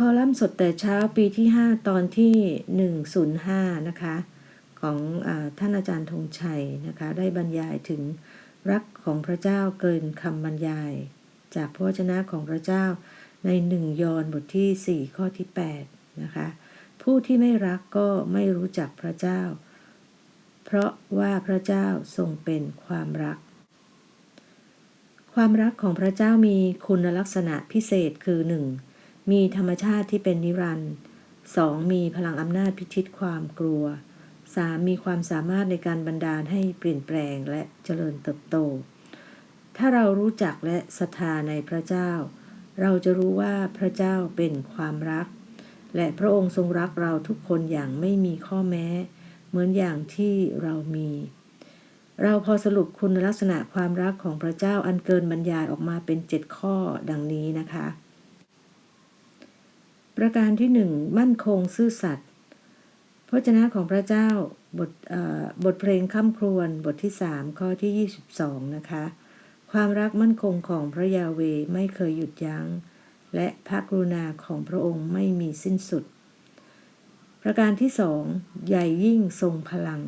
คอลัมน์สดแต่เช้าปีที่ 5 ตอนที่ 105 นะคะ ของอท่านอาจารย์ธงชัยนะคะ ได้บรรยายถึงรักของพระเจ้าเกินคำบรรยาย จากพระวจนะของพระเจ้าในหนึ่งยอห์นบทที่ 4 ข้อที่ 8 นะคะ ผู้ที่ไม่รักก็ไม่รู้จักพระเจ้า เพราะว่าพระเจ้าทรงเป็นความรัก ความรักของพระเจ้ามีคุณลักษณะพิเศษคือ 1. มีธรรมชาติที่เป็นนิรันดร์ 2. มีพลังอำนาจพิชิตความกลัว 3. มีความสามารถในการบันดาลให้เปลี่ยนแปลงและเจริญเติบโต ถ้าเรารู้จักและศรัทธาในพระเจ้า เราจะรู้ว่าพระเจ้าเป็นความรัก และพระองค์ทรงรักเราทุกคนอย่างไม่มีข้อแม้ เหมือนอย่างที่เรามี เราพอสรุปคุณลักษณะความรักของพระเจ้าอันเกินบรรยายออกมาเป็นเจ็ดข้อดังนี้นะคะ ประการที่หนึ่งมั่นคงซื่อสัตย์พระเจนะของพระเจ้าบทบทเพลงข้ามครวนบทที่3ข้อที่ 22 นะคะ ความรักมั่นคงของพระยาเวไม่เคยหยุดยัง้ง และพระกรุณาของพระองค์ไม่มีสิ้นสุด ประการที่สองใหญ่ยิ่งทรงพลัง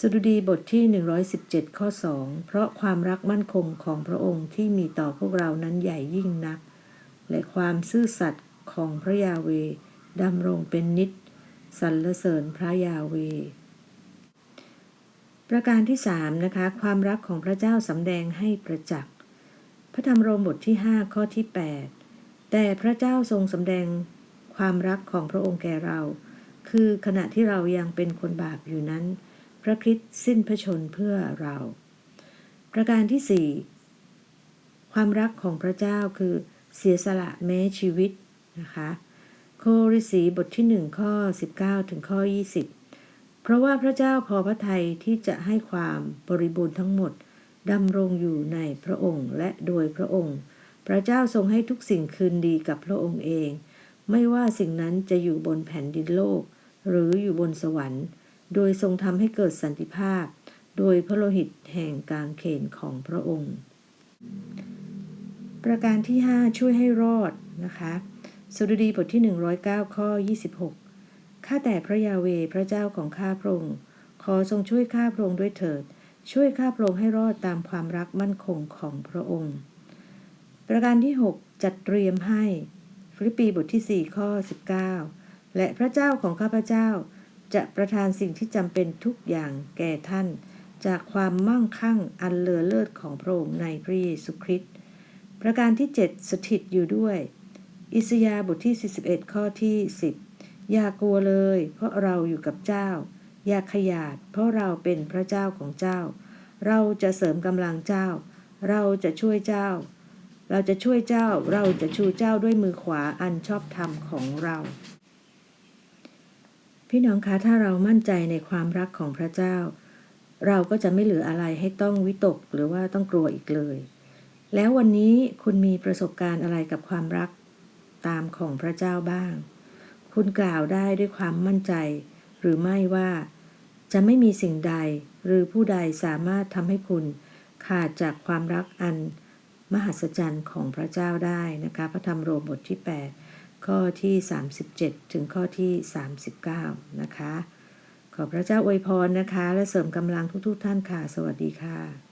สดุดีบทที่ 117 ข้อ 2 เพราะความรักมั่นคงของพระองค์ที่มีต่อพวกเรานั้นใหญ่ยิ่งนัก และความซื่อสัตย์ ของพระยาเวดำรงเป็นนิจสรรเสริญพระยาเว ประการที่สามนะคะ ความรักของพระเจ้าสำแดงให้ประจักษ์ พระธรรมโรมบทที่ 5 ข้อที่ 8 แต่พระเจ้าทรงสำแดงความรักของพระองค์แก่เรา คือขณะที่เรายังเป็นคนบาปอยู่นั้น พระคริสต์สิ้นพระชนเพื่อเรา ประการที่สี่ความรักของพระเจ้าคือเสียสละแม้ชีวิต นะคะโคริสีบทที่หนึ่งข้อ19 ถึงข้อ 20 เพราะว่าพระเจ้าพอพระทัยที่จะให้ความบริบูรณ์ทั้งหมดดำรงอยู่ในพระองค์และโดยพระองค์ พระเจ้าทรงให้ทุกสิ่งคืนดีกับพระองค์เอง ไม่ว่าสิ่งนั้นจะอยู่บนแผ่นดินโลก หรืออยู่บนสวรรค์ โดยทรงทำให้เกิดสันติภาพ โดยพระโลหิตแห่งกางเขนของพระองค์ ประการที่ 5 ช่วยให้รอดนะคะ สดุดีบทที่ 109 ข้อ 26 ข้าแต่พระยาเวพระเจ้าของข้าพระองค์ ขอทรงช่วยข้าพระองค์ด้วยเถิด ช่วยข้าพระองค์ให้รอดตามความรักมั่นคงของพระองค์ ประการที่ 6 จัดเตรียมให้ ฟิลิปปีบทที่ 4 ข้อ 19 และพระเจ้าของข้าพเจ้า จะประทานสิ่งที่จำเป็นทุกอย่างแก่ท่าน จากความมั่งคั่งอันเลอเลิศของพระองค์ในพระเยซูคริสต์ประการที่ 7 สถิตอยู่ด้วย อิสยาบทที่ 41 ข้อที่ 10 อย่ากลัวเลย เพราะเราอยู่กับเจ้า อย่าขยาด เพราะเราเป็นพระเจ้าของเจ้า เราจะเสริมกำลังเจ้า เราจะช่วยเจ้า เราจะช่วยเจ้า เราจะชูเจ้าด้วยมือขวาอันชอบธรรมของเรา พี่น้องคะถ้าเรามั่นใจในความรักของพระเจ้า เราก็จะไม่เหลืออะไรให้ต้องวิตกหรือว่าต้องกลัวอีกเลย แล้ววันนี้คุณมีประสบการณ์อะไรกับความรัก ตามของพระเจ้าบ้าง คุณกล่าวได้ด้วยความมั่นใจ หรือไม่ว่า จะไม่มีสิ่งใดหรือผู้ใดสามารถทำให้คุณขาดจากความรักอันมหัศจรรย์ของพระเจ้าได้นะคะพระธรรมโรมบทที่ 8 ข้อที่ 37 ถึงข้อที่ 39 นะคะ ขอพระเจ้าอวยพรนะคะ และเสริมกำลังทุกๆทท่านค่ะ สวัสดีค่ะ